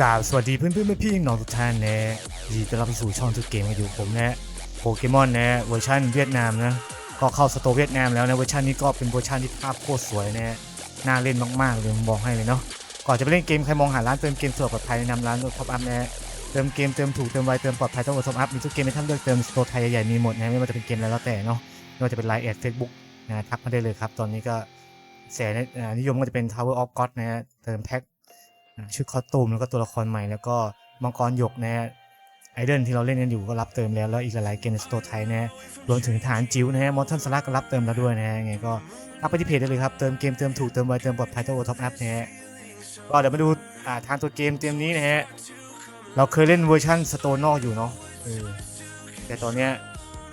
กราบสวัสดีเพื่อนเพื่อนพี่น้องทุกท่านนะยินดีต้อนรับเข้าสู่ช่องทุกเกมกันอยู่ผมนะโปเกมอนนะเวอร์ชันเวียดนามนะก็เข้าสโตร์เวียดนามแล้วนะเวอร์ชันนี้ก็เป็นเวอร์ชันที่ภาพโคตรสวยนะน่าเล่นมากๆเลยผมบอกให้เลยเนาะก่อนจะไปเล่นเกมใครมองหาร้านเติมเกมสะดวกปลอดภัยแนะนำร้านรถท็อปอัพนะเติมเกมเติมถูกเติมไวเติมปลอดภัยต้องรถท็อปอัพมีทุกเกมให้ท่านเลือกเติมสโตร์ไทยใหญ่ๆมีหมดนะไม่ว่าจะเป็นเกมอะไรแล้วแต่เนาะไม่ว่าจะเป็นไลน์แอดเฟซบุ๊กนะทักมาได้เลยครับตอนนี้ก็แสนนิยมก็จะเป็น Tower of God นะฮะเติมแพ็ค ชุดคอสตูมแล้วก็ตัวละครใหม่แล้วก็มังกรหยกนะฮะไอเดนที่เราเล่นกันอยู่ก็รับเติมแล้วแล้วอีกหลายๆเกมในสโตร์ไทยนะฮะรวมถึงฐานจิ๋วนะฮะมอทอนสลักก็รับเติมแล้วด้วยนะฮะยังไงก็ทักไปที่เพจได้เลยครับ เติมเกมเติมถูกเติมไวเติมปลอดภัยตัวท็อปอัพนะฮะก็เดี๋ยวมาดูอ่าทางตัวเกมเกมนี้นะฮะเราเคยเล่นเวอร์ชันสโตร์นอกอยู่เนาะเออแต่ตอนเนี้ย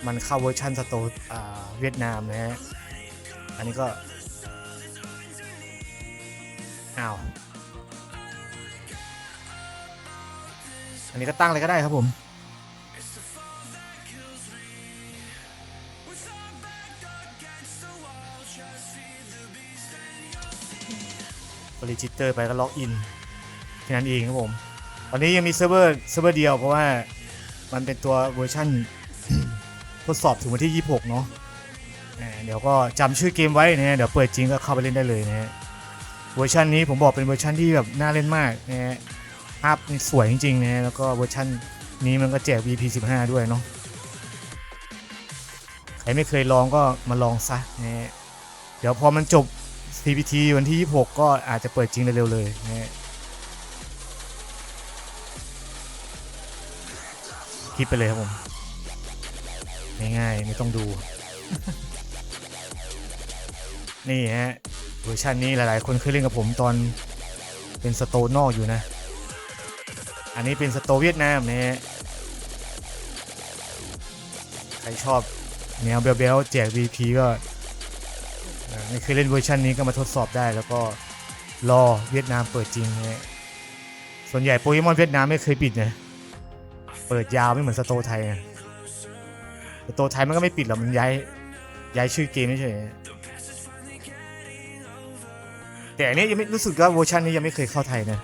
มันเข้าเวอร์ชันสโตร์อ่าเวียดนามนะฮะอันนี้ก็อ้าว อันนี้ก็ตั้งเลยก็ได้ครับผมบริจิเตอร์ไปก็ล็อกอินแค่นั้นเองครับผม ตอนนี้ยังมีเซิร์ฟเวอร์เซิร์ฟเวอร์เดียวเพราะว่ามันเป็นตัวเวอร์ชันทดสอบถึงวันที่ 26 เนาะเดี๋ยวก็จำชื่อเกมไว้นะฮะเดี๋ยวเปิดจริงก็เข้าไปเล่นได้เลยนะฮะเวอร์ชันนี้ผมบอกเป็นเวอร์ชันที่แบบน่าเล่นมากนะฮะ ภาพสวยจริงๆนะแล้วก็เวอร์ชันนี้มันก็แจก VP 15 ด้วยเนาะใครไม่เคยลองก็มาลองซะนะเดี๋ยวพอมันจบ CPT วันที่ 26 ก็อาจจะเปิดจริงเร็วๆเลยนะคลิปไปเลยครับผม ง่ายๆ ไม่ต้องดู นี่ฮะเวอร์ชันนี้หลายๆ คนเคยเล่นกับผมตอนเป็นสโตนนอกอยู่นะ อันนี้เป็นสโตเวียดนามนะฮะใครชอบแนวเบลๆแจก VP ก็ไม่เคยเล่นเวอร์ชันนี้ก็มาทดสอบได้แล้วก็รอเวียดนามเปิดจริงนะฮะส่วนใหญ่โปเกมอนเวียดนามไม่เคยปิดนะเปิดยาวไม่เหมือนสโตไทยนะสโตไทยมันก็ไม่ปิดหรอกมันย้ายย้ายชื่อเกมไม่ใช่เหรอแต่อันนี้ยังไม่รู้สึกว่าเวอร์ชันนี้ยังไม่เคยเข้าไทยนะ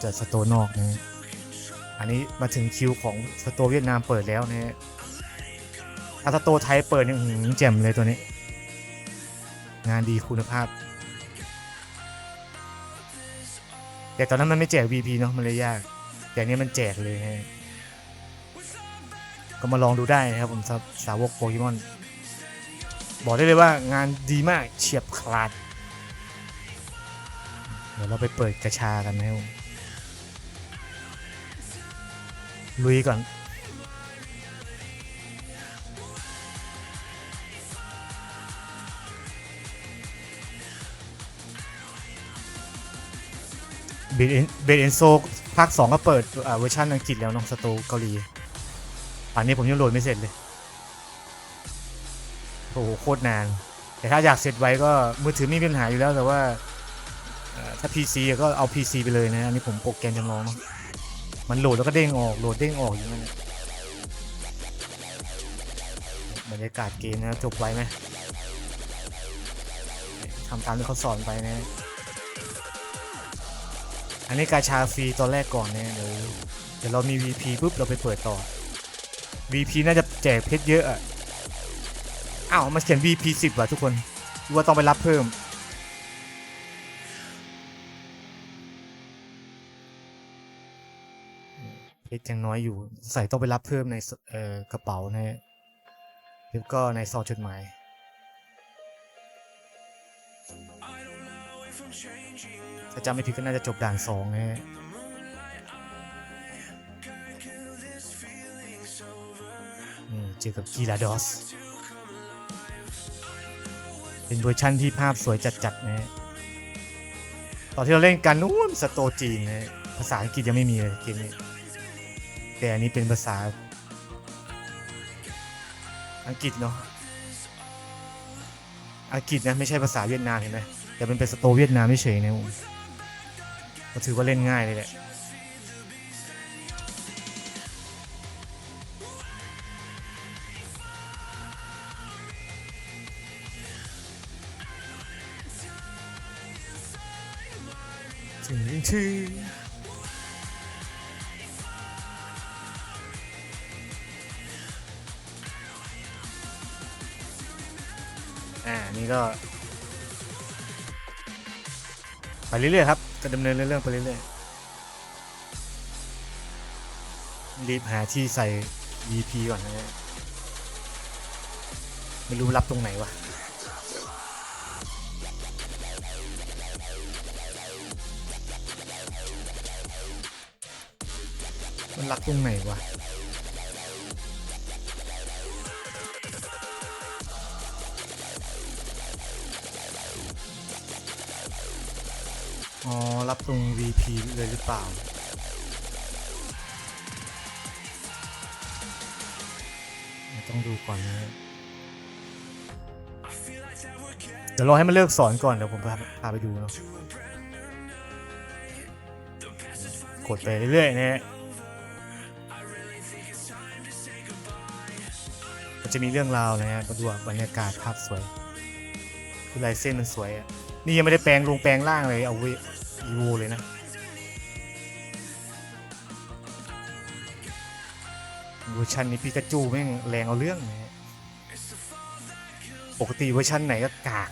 อยู่แต่สโตนอกนะอันนี้มาถึงคิวของสโตเวียดนามเปิดแล้วนะฮะถ้าสโตไทยเปิดเนี่ยอื้อหือแจ่มเลยตัวนี้ งานดีคุณภาพ แต่ตอนนั้นมันไม่แจก VP เนาะมันเลยยาก แต่อันนี้มันแจกเลยนะฮะก็มาลองดูได้นะครับผมสาสาวกโปเกมอน บอกได้เลยว่างานดีมากเฉียบขาด เดี๋ยวเราไปเปิดกระชากันนะครับ ลุยก่อนเบดเบดเอนโซภาค 2 ก็เปิดเวอร์ชันอังกฤษแล้วน้องสตูเกาหลี อันนี้ผมยังโหลดไม่เสร็จเลย โอ้โห โคตรนาน แต่ถ้าอยากเสร็จไว้ก็มือถือไม่มีปัญหาอยู่แล้วแต่ว่าถ้า PC ก็เอา PC ไปเลยนะ อันนี้ผมโปรแกรมจำลองเนอะ มันโหลดแล้วก็เด้งออกโหลดเด้งออกอย่างนั้นนะบรรยากาศเกมนะจบไวไหมทำตามที่เขาสอนไปนะ อันนี้กาชาฟรีตอนแรกก่อนเนะเดี๋ยวเดี๋ยวเรามี VP ปุ๊บเราไปเปิดต่อ VP น่าจะแจกเพชรเยอะอะอ้าวมาเขียน VP 10ว่ะทุกคนว่าต้องไปรับเพิ่ม เพชรยังน้อยอยู่ ใส่ต้องไปรับเพิ่มในเอ่อกระเป๋านะฮะแล้วก็ในซองจดหมายถ้าจำไม่ผิดก็น่าจะจบด่านสองนะฮะเจอกับกีลาดอส เป็นเวอร์ชั่นที่ภาพสวยจัดๆนะฮะตอนที่เราเล่นกันนู้นสโตจีนนะภาษาอังกฤษยังไม่มีเลยเกมนี้ แต่อันนี้เป็นภาษา อังกฤษเนาะอังกฤษนะไม่ใช่ภาษาเวียดนามเห็นไหมแต่เป็นเป็นสโตเวียดนามเฉยๆนะผมก็ถือว่าเล่นง่ายเลยแหละถึงชื่อ ก็ ไปเรื่อยๆครับก็ดำเนินเรื่องๆไปเรื่อยๆ รีบหาที่ใส่ VP ก่อนนะฮะไม่รู้รับตรงไหนวะมันรับตรงไหนวะ อ๋อ รับตรง VP เลยหรือเปล่า ต้องดูก่อนนะเดี๋ยวรอให้มันเลิกสอนก่อน เดี๋ยวผมพาพาไปดูเนาะกดไปเรื่อยๆนะฮะมันจะมีเรื่องราวนะฮะมาดูบรรยากาศภาพสวย คือลายเส้นมันสวยอะนี่ยังไม่ได้แปลงลงแปลงล่างเลยเอาเว อีโวเลยนะเวอร์ชันนี้ปิกาจูแม่งแรงเอาเรื่องนะฮะปกติเวอร์ชันไหนก็กาก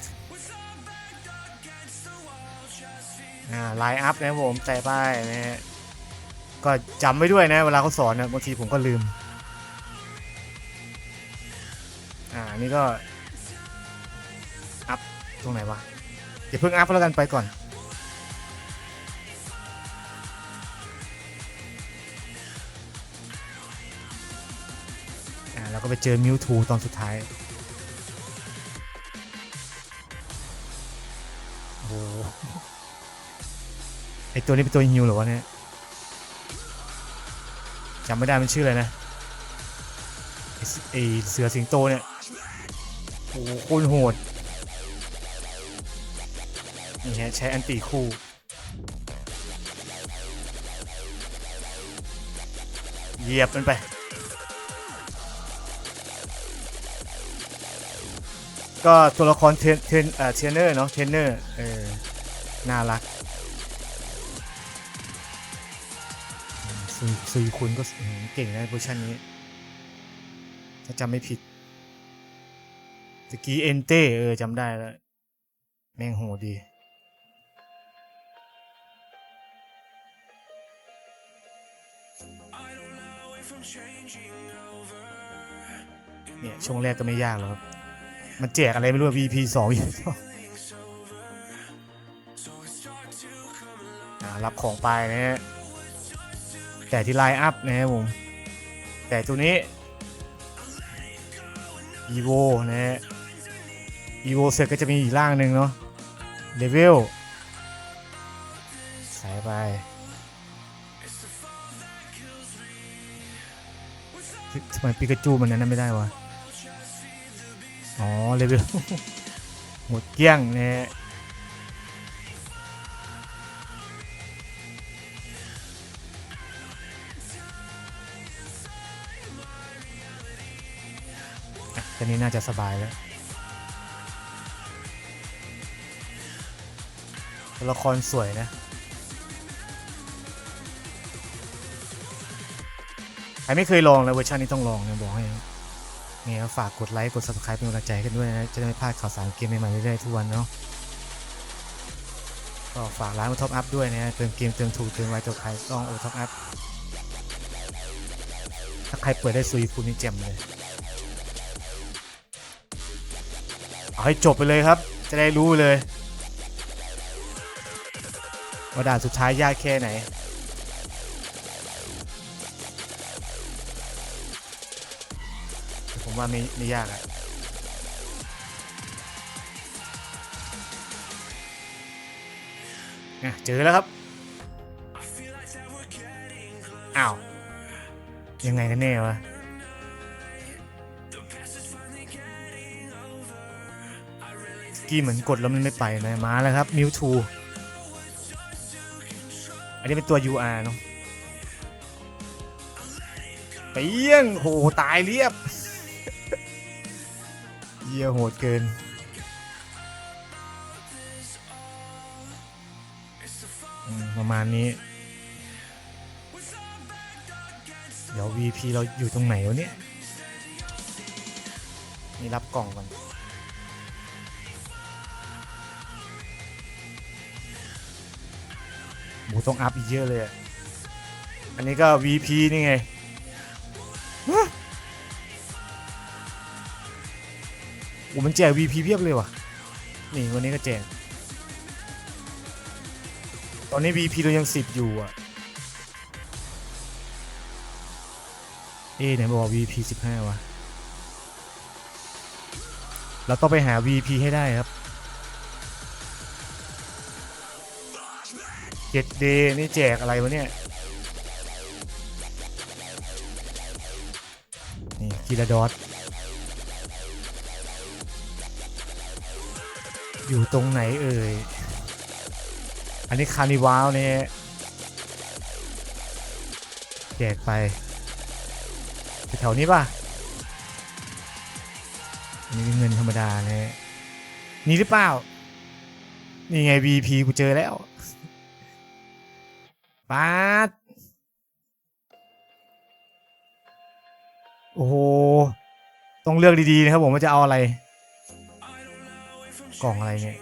อ่าไลน์อัพนะผมใส่ป้ายนะฮะก็จำไว้ด้วยนะ เวลาเขาสอนนะบางทีผมก็ลืม อ่านี่ก็ อัพตรงไหนวะอย่าเพิ่งอัพแล้วกันไปก่อน แล้วก็ไปเจอมิวทูตอนสุดท้าย โอ้โหไอตัวนี้เป็นตัวฮิวหรอวะเนี่ยจำไม่ได้มันชื่ออะไรนะไอเสไอเสือสิงโตเนี่ย โอ้โหโคตรโหดนี่ฮะใช้อันตีคู่เหยียบมันไป ก็ตัวละครเทนเทนเอ่อเทรนเนอร์เนาะเทนเนอร์เออน่ารักซุยซุยคุณก็เก่งนะเวอร์ชันนี้ ถ้าจำไม่ผิดตะกี้เอนเต้เออจำได้แล้ว แม่งโหดดีเนี่ยช่วงแรกก็ไม่ยากหรอกครับ มันแจกอะไรไม่รู้ VP สองอ่ารับของไปนะฮะแต่ที่ไลน์อัพนะครับผม แต่ตัวนี้ evo นะฮะ evo เสร็จก็จะมีอีกร่างหนึ่งเนาะเลเวลใส่ไปทำไมปิกาจูมันนั้นไม่ได้วะ อ๋อเลเวลหมดเกลี้ยงเนี่ยอะแค่นี้น่าจะสบายแล้วตัวละครสวยนะใครไม่เคยลองเลยเวอร์ชันนี้ต้องลองนะบอกให้ ไงก็ฝากกดไลค์ กด subscribe เป็นกำลังใจกันด้วยนะ จะได้ไม่พลาดข่าวสารเกมใหม่ๆเรื่อยๆทุกวันเนาะ ก็ฝากร้านโอท็อปอัพด้วยนะเติมเกมเติมถูกเติมไวตัวใครต้องโอท็อปอัพ ถ้าใครเปิดได้ซุยคุณนี่เจ็มเลย เอาให้จบไปเลยครับ จะได้รู้เลยว่าด่านสุดท้ายยากแค่ไหน ว่าไม่ไม่ยากอะอะเจอแล้วครับ อ้าว ยังไงกันแน่วะกี้เหมือนกดแล้วมันไม่ไปนะมาแล้วครับมิวทูอันนี้เป็นตัว UR เนาะเปี้ยงโห ตายเรียบ ฮียโหดเกิน ประมาณนี้ เดี๋ยว VP เราอยู่ตรงไหนวะเนี่ย นี่รับกล่องก่อนหมูต้องอัพอีกเยอะเลย อันนี้ก็ VP นี่ไง อ้มันแจก VP เพียบเลยว่ะ นี่วันนี้ก็แจก ตอนนี้ VP เรายัง10อยู่อะ เอ๊ไหนบอกว่า VP 15วะ เราต้องไปหา VP ให้ได้ครับ7 day นี่แจกอะไรวะเนี่ย นี่กีราดอส อยู่ตรงไหนเอ่ย อันนี้คานิวาวเนี่ยแจกไป แถวๆนี้ป่ะอันนี้เป็นเงินธรรมดาเนี่ยนี่หรือเปล่า นี่ไง VP กูเจอแล้วปาดโอ้โห ต้องเลือกดี ๆ นะครับผมว่าจะเอาอะไร กล่องอะไรเนี่ย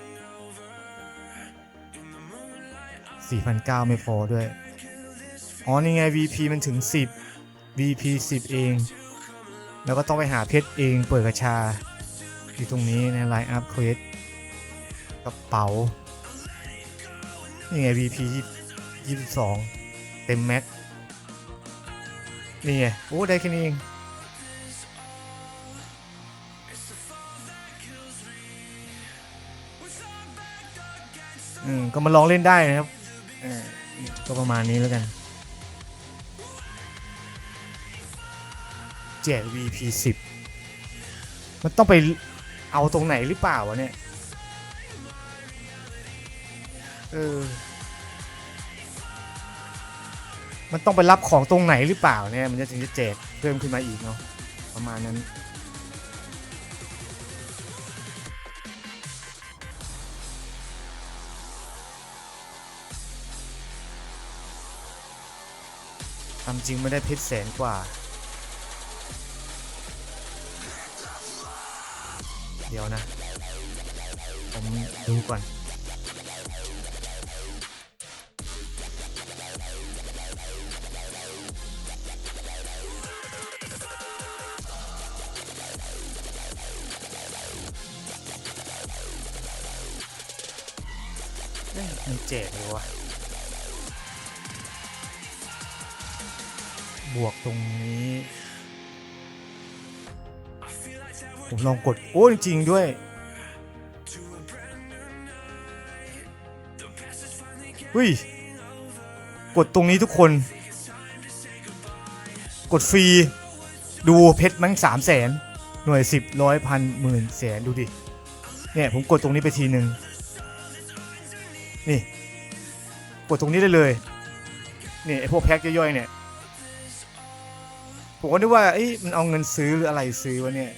4,900ไม่พอด้วย อ๋อ นี่ไง VP มันถึง 10 VP 10 เอง แล้วก็ต้องไปหาเพชรเองเปิดกระชา อยู่ตรงนี้ในไลน์อัพเควสกระเป๋า นี่ไง VP 22 เต็มแม็ก นี่ไง โอ้ ได้แค่นี้เอง อืมก็มาลองเล่นได้นะครับเออก็ประมาณนี้แล้วกันแจก VP 10มันต้องไปเอาตรงไหนหรือเปล่าวะเนี่ย เออ มันต้องไปรับของตรงไหนหรือเปล่าเนี่ย มันจะถึงจะแจกเพิ่มขึ้นมาอีกเนาะประมาณนั้น ทำจริงไม่ได้เพชรแสนกว่า เดี๋ยวนะ ผมดูก่อน บวกตรงนี้ ผมลองกด โอ้ จริง ๆ ด้วยเฮ้ย กดตรงนี้ทุกคน กดฟรี ดูเพชรมั้งสามแสนหน่วยสิบร้อยพันหมื่นแสนดูดิ เนี่ยผมกดตรงนี้ไปทีหนึ่งนี่ กดตรงนี้ได้เลย นี่ไอพวกแพ็คย่อยๆเนี่ย ผมก็นึกว่าเอ้ยมันเอาเงินซื้อหรืออะไรซื้อวะเนี่ย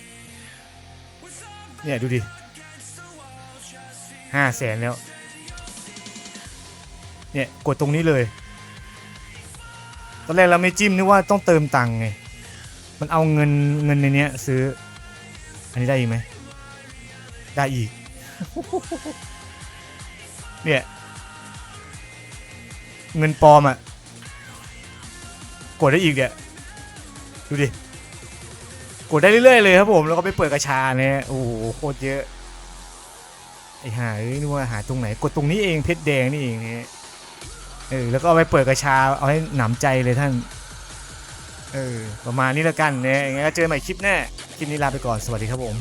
เนี่ยดูดิห้าแสนแล้ว เนี่ยกดตรงนี้เลย ตอนแรกเราไม่จิ้มนึกว่าต้องเติมตังค์ไง มันเอาเงินเงินในเนี้ยซื้อ อันนี้ได้อีกไหม ได้อีก เนี่ย เงินปลอมอะ กดได้อีกเนี่ย ดูดิ กดได้เรื่อยๆเลยครับผมแล้วก็ไปเปิดกระชาเนี่ยโอ้โหโคตรเยอะไอ้หาเอ้ยนึกว่าหาตรงไหนกดตรงนี้เองเพชรแดงนี่เองเนี่ยเออแล้วก็เอาไปเปิดกระชาเอาให้หนำใจเลยท่านเออประมาณนี้แล้วกันเนี่ยยังไงก็เจอใหม่คลิปแน่คลิปนี้ลาไปก่อนสวัสดีครับผม